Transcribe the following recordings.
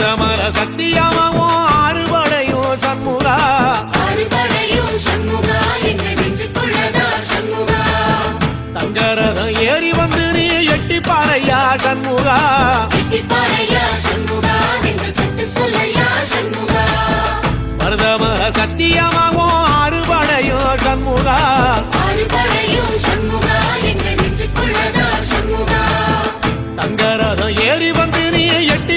மருதமர சத்தியமாவும் ஆறுபடையும் சண்முகா. தங்கரதம் ஏறி வந்து நீ எட்டி பாறையா சண்முகா மருதமர சத்தியமாவும் ஆறுபடையும் சண்முகா. சண்முகா? தங்கரதம் ஏறி வந்து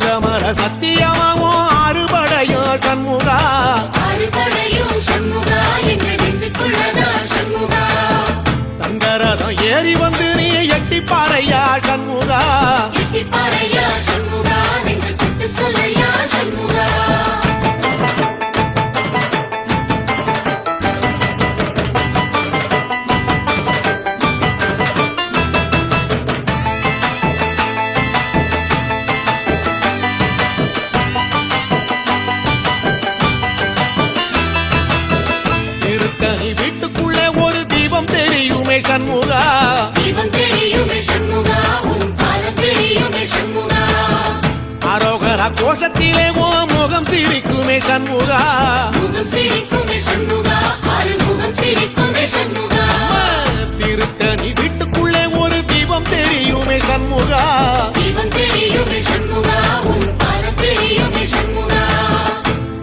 மருதமர சத்தியமாவும் அறுபடையோ சண்முகா. தங்கரதம் ஏறி வந்து நீ எட்டி பாறையா சண்முகா திருத்தணி வீட்டுக்குள்ளே ஒரு தீபம் தெரியுமே கண்முகா தீபம் தெரியுமே சண்முகா உன் பாதம் தெரியுமே சண்முகா. அரோகரா கோஷத்திலே ஓ முகம் சிரிக்குமே கண்முகா முகம் சிரிக்குமே சண்முகா ஆறு முகம் சிரிக்குமே சண்முகா. திருத்தணி வீட்டுக்குள்ளே ஒரு தீபம் தெரியுமே கண்முகா தீபம் தெரியுமே சண்முகா உன் பாதம் தெரியுமே சண்முகா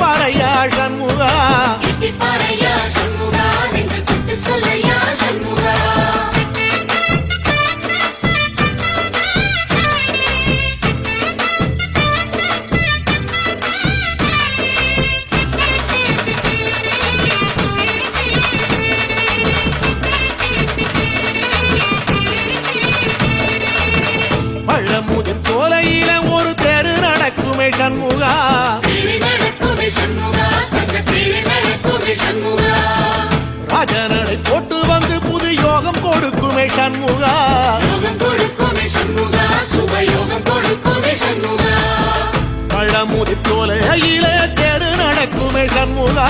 பாறையா சண்முகா. சண்முகா பழமுதிர் சோலையில ஒரு தெரு நடக்குமே கண்முகா ராஜனடை போட்டு வந்து புது யோகம் கொடுக்குமே சண்முகா. சண்முகா பழமுதிர் சோலையில தெரு நடக்குமே கண்முகா